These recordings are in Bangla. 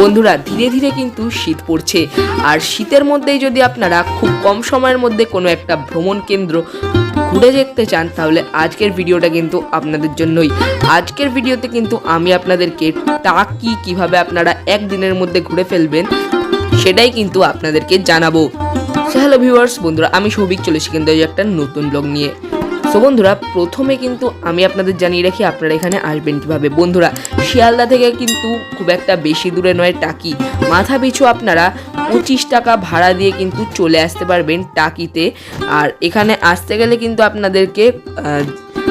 বন্ধুরা, ধীরে ধীরে কিন্তু শীত পড়ছে। আর শীতের মধ্যেই যদি আপনারা খুব কম সময়ের মধ্যে কোনো একটা ভ্রমণ কেন্দ্র ঘুরে দেখতে চান, তাহলে আজকের ভিডিওটা কিন্তু আপনাদের জন্যই। আজকের ভিডিওতে কিন্তু আমি আপনাদেরকে টাকি কীভাবে আপনারা একদিনের মধ্যে ঘুরে ফেলবেন, সেটাই কিন্তু আপনাদেরকে জানাব। হ্যালো ভিউয়ার্স বন্ধুরা, আমি সৌভিক চলেছি কিন্তু একটা নতুন ব্লগ নিয়ে। সো বন্ধুরা, প্রথমে কিন্তু আমি আপনাদের জানিয়ে রাখি, আপনারা এখানে আসবেন কীভাবে। বন্ধুরা, শিয়ালদা থেকে কিন্তু খুব একটা বেশি দূরে নয়, টাকি। মাথা পিছু আপনারা পঁচিশ টাকা ভাড়া দিয়ে কিন্তু চলে আসতে পারবেন টাকিতে। আর এখানে আসতে গেলে কিন্তু আপনাদেরকে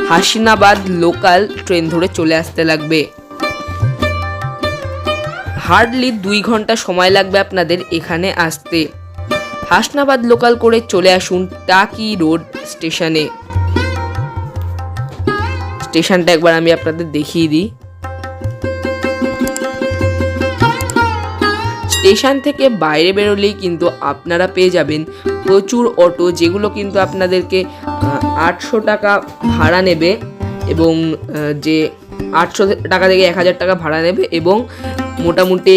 হাসিনাবাদ লোকাল ট্রেন ধরে চলে আসতে লাগবে। হার্ডলি দুই ঘণ্টা সময় লাগবে আপনাদের এখানে আসতে। হাসনাবাদ লোকাল করে চলে আসুন টাকি রোড স্টেশনে। স্টেশনটা একবার আমি আপনাদের দেখিয়ে দিই। স্টেশন থেকে বাইরে বেরোলেই কিন্তু আপনারা পেয়ে যাবেন প্রচুর অটো, যেগুলো কিন্তু আপনাদেরকে আটশো টাকা ভাড়া নেবে এবং যে আটশো টাকা থেকে এক হাজার টাকা ভাড়া নেবে এবং মোটামুটি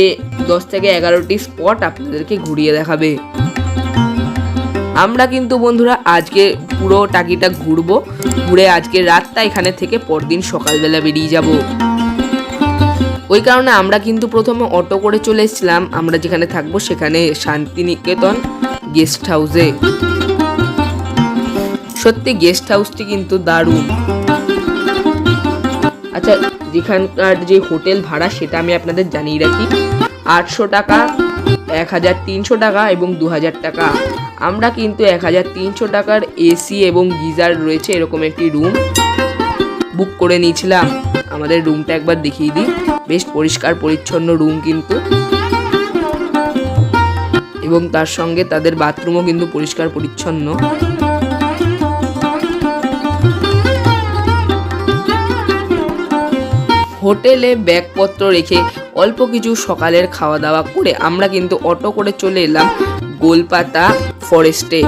দশ থেকে এগারোটি স্পট আপনাদেরকে ঘুরিয়ে দেখাবে। আমরা কিন্তু বন্ধুরা আজকে পুরো টাকিটা ঘুরবো, ঘুরে আজকে রাতটা এখানে থেকে পরদিন সকালবেলা বেরিয়ে যাব। ওই কারণে আমরা কিন্তু প্রথমে অটো করে চলে এসেছিলাম, আমরা যেখানে থাকব সেখানে শান্তিনিকেতন গেস্ট হাউসে। সত্যি গেস্ট হাউসটি কিন্তু দারুণ। আচ্ছা যেখানকার যে হোটেল ভাড়া সেটা আমি আপনাদের জানিয়ে রাখি, আটশো টাকা, এক হাজার তিনশো টাকা এবং দু হাজার টাকা। আমরা কিন্তু এক হাজার তিনশো টাকার এসি এবং গিজার রয়েছে, এরকম একটি রুম বুক করে নিয়েছিলাম। আমাদের রুমটা একবার দেখিয়ে দিই। বেশ পরিষ্কার, পরিচ্ছন্ন রুম কিন্তু। এবং তার সঙ্গে তাদের বাথরুমও কিন্তু পরিষ্কার, পরিচ্ছন্ন। হোটেলে ব্যাগপত্র রেখে অল্প কিছু সকালের খাওয়া দাওয়া করে আমরা কিন্তু অটো করে চলে এলাম গোলপাতা ফরেস্টে।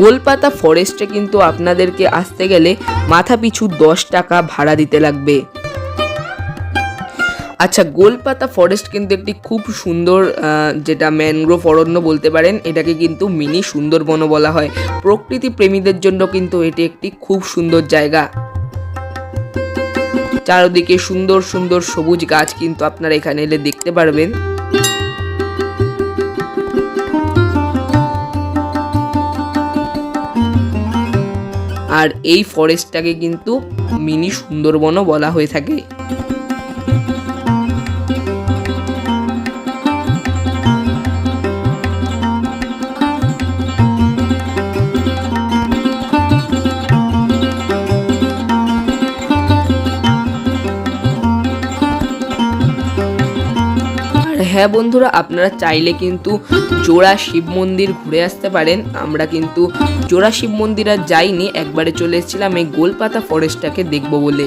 গোলপাতা ফরেস্টে কিন্তু আপনাদেরকে আসতে গেলে মাথা পিছু দশ টাকা ভাড়া দিতে লাগবে। আচ্ছা গোলপাতা ফরেস্ট কিন্তু একটি খুব সুন্দর যেটা ম্যানগ্রোভ অরণ্য বলতে পারেন, এটাকে কিন্তু মিনি সুন্দরবনও বলা হয়। প্রকৃতি প্রেমীদের জন্য কিন্তু এটি একটি খুব সুন্দর জায়গা। চারদিকে সুন্দর সুন্দর সবুজ গাছ কিন্তু আপনারা এখানে এলে দেখতে পারবেন। আর এই ফরেস্টটাকে কিন্তু মিনি সুন্দরবনও বলা হয়ে থাকে। হ্যাঁ বন্ধুরা, আপনারা চাইলে কিন্তু জোড়া শিব মন্দির ঘুরে আসতে পারেন। আমরা কিন্তু জোড়া শিব মন্দির আর যাইনি, একবারে চলে এসেছিলাম এই গোলপাতা ফরেস্টটাকে দেখব বলে।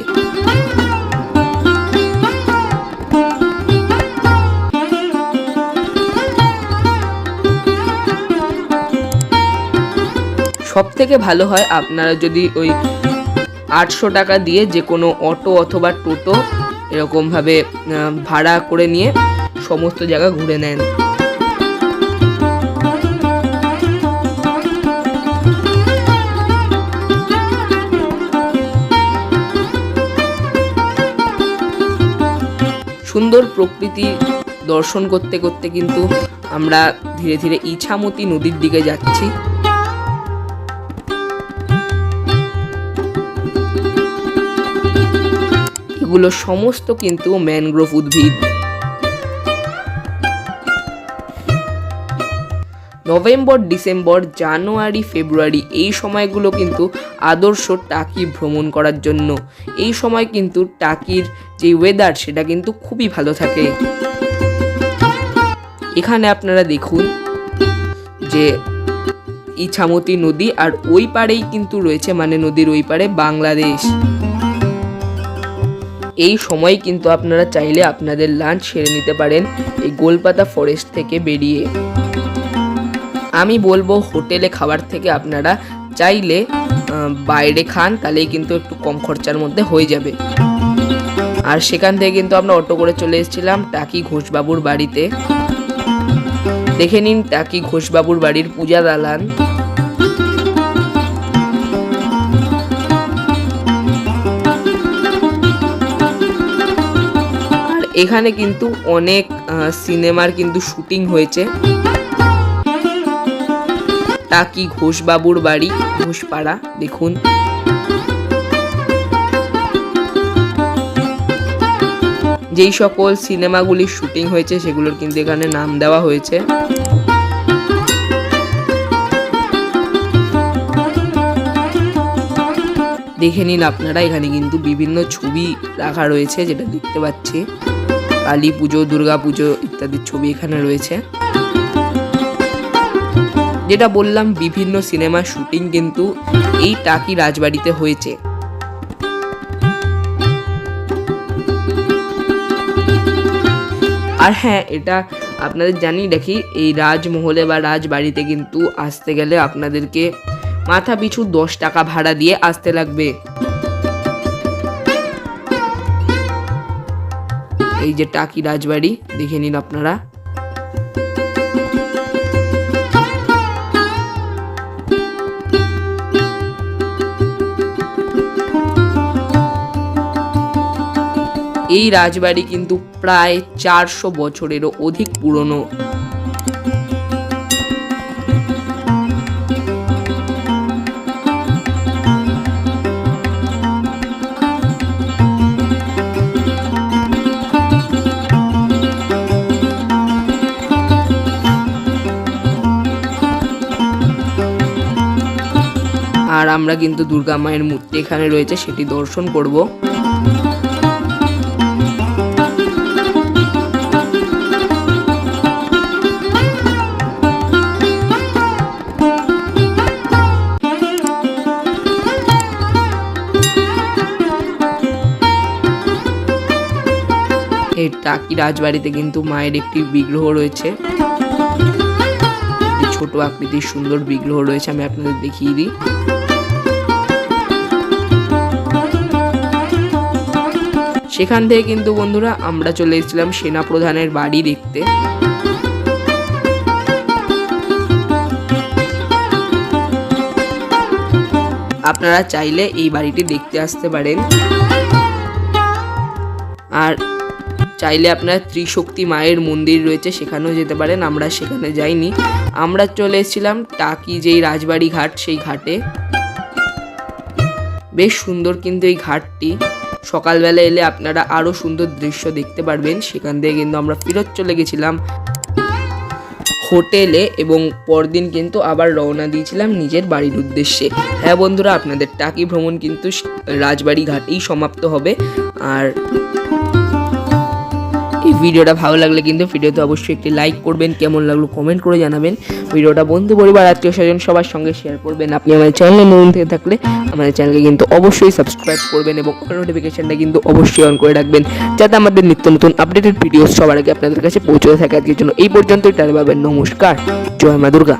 সব থেকে ভালো হয়, আপনারা যদি ওই আটশো টাকা দিয়ে যে কোনো অটো অথবা টোটো এরকমভাবে ভাড়া করে নিয়ে সমস্ত জায়গা ঘুরে নেন। সুন্দর প্রকৃতি দর্শন করতে করতে কিন্তু আমরা ধীরে ধীরে ইছামতি নদীর দিকে যাচ্ছি। এগুলো সমস্ত কিন্তু ম্যানগ্রোভ উদ্ভিদ। নভেম্বর, ডিসেম্বর, জানুয়ারি, ফেব্রুয়ারি এই সময়গুলো কিন্তু আদর্শ টাকি ভ্রমণ করার জন্য। এই সময় কিন্তু টাকির যে ওয়েদার সেটা কিন্তু খুবই ভালো থাকে। এখানে আপনারা দেখুন যে ইছামতি নদী আর ওই পারেই কিন্তু রয়েছে মানে নদীর ওই পারে বাংলাদেশ। এই সময় কিন্তু আপনারা চাইলে আপনাদের লাঞ্চ সেরে নিতে পারেন এই গোলপাতা ফরেস্ট থেকে বেরিয়ে। আমি বলব হোটেলে খাবার থেকে আপনারা চাইলে বাইরে খান, তাহলেই কিন্তু একটু কম খরচার মধ্যে হয়ে যাবে। আর সেখান থেকে কিন্তু আমরা অটো করে চলে এসেছিলাম টাকি ঘোষবাবুর বাড়িতে। দেখে নিন টাকি ঘোষবাবুর বাড়ির পূজা দালান। এখানে কিন্তু অনেক সিনেমার কিন্তু শুটিং হয়েছে। টাকি ঘোষবাবুর বাড়ি? ঘোষপাড়া, দেখুন। যেই সকল সিনেমাগুলির শুটিং হয়েছে, সেগুলোর কিন্তু এখানে নাম দেওয়া হয়েছে। দেখে নিন আপনারা, এখানে কিন্তু বিভিন্ন ছবি রাখা রয়েছে, যেটা দেখতে পাচ্ছি। কালী পুজো, দুর্গা পুজো ইত্যাদির ছবি এখানে রয়েছে। যেটা বললাম, বিভিন্ন সিনেমার শুটিং কিন্তু এই টাকি রাজবাড়িতে হয়েছে। আর হ্যাঁ এটা আপনাদের জানি রাখি এই রাজমহলে বা রাজবাড়িতে কিন্তু আসতে গেলে আপনাদেরকে মাথা পিছু দশ টাকা ভাড়া দিয়ে আসতে লাগবে। এই যে টাকি রাজবাড়ি, দেখে নিন আপনারা। এই রাজবাড়ি কিন্তু প্রায় চারশো বছরেরও অধিক পুরনো। আর আমরা কিন্তু দুর্গা মায়ের মূর্তি এখানে রয়েছে, সেটি দর্শন করব। টাকি রাজবাড়িতে কিন্তু মায়ের একটি বিগ্রহ রয়েছে। ছোট আকৃতির সুন্দর বিগ্রহ রয়েছে, আমি আপনাদের দেখিয়ে দিই। সেখান থেকে কিন্তু বন্ধুরা আমরা চলে এসেছিলাম সেনা প্রধানের বাড়ি দেখতে। আপনারা চাইলে এই বাড়িটি দেখতে আসতে পারেন। আর চাইলে আপনার ত্রিশক্তি মায়ের মন্দির রয়েছে, সেখানেও যেতে পারেন, আমরা সেখানে যাইনি। আমরা চলে এসেছিলাম টাকি যেই রাজবাড়ি ঘাট, সেই ঘাটে। বেশ সুন্দর কিন্তু এই ঘাটটি। সকালবেলা এলে আপনারা আরও সুন্দর দৃশ্য দেখতে পারবেন, সেখান থেকে কিন্তু আমরা ফেরত চলে গেছিলাম। হোটেলে এবং পরদিন কিন্তু আবার রওনা দিয়েছিলাম নিজের বাড়ির উদ্দেশ্যে। হ্যাঁ বন্ধুরা, আপনাদের টাকি ভ্রমণ কিন্তু রাজবাড়ি ঘাটেই সমাপ্ত হবে। আর ভিডিওটা ভালো লাগলে কিন্তু ভিডিওতে অবশ্যই একটি লাইক করবেন, কেমন লাগল কমেন্ট করে জানাবেন। ভিডিওটা বন্ধু পরিবার, আত্মীয় স্বজন সবার সঙ্গে শেয়ার করবেন। আপনি আমাদের চ্যানেলে নতুন থেকে থাকলে আমাদের চ্যানেলকে কিন্তু অবশ্যই সাবস্ক্রাইব করবেন এবং নোটিফিকেশনটা কিন্তু অবশ্যই অন করে রাখবেন, যাতে আমাদের নিত্য নতুন আপডেটেড ভিডিও সবার আগে আপনাদের কাছে পৌঁছতে থাকে। আজকের জন্য এই পর্যন্তই টানে পাবেন নমস্কার, জয় মা দুর্গা।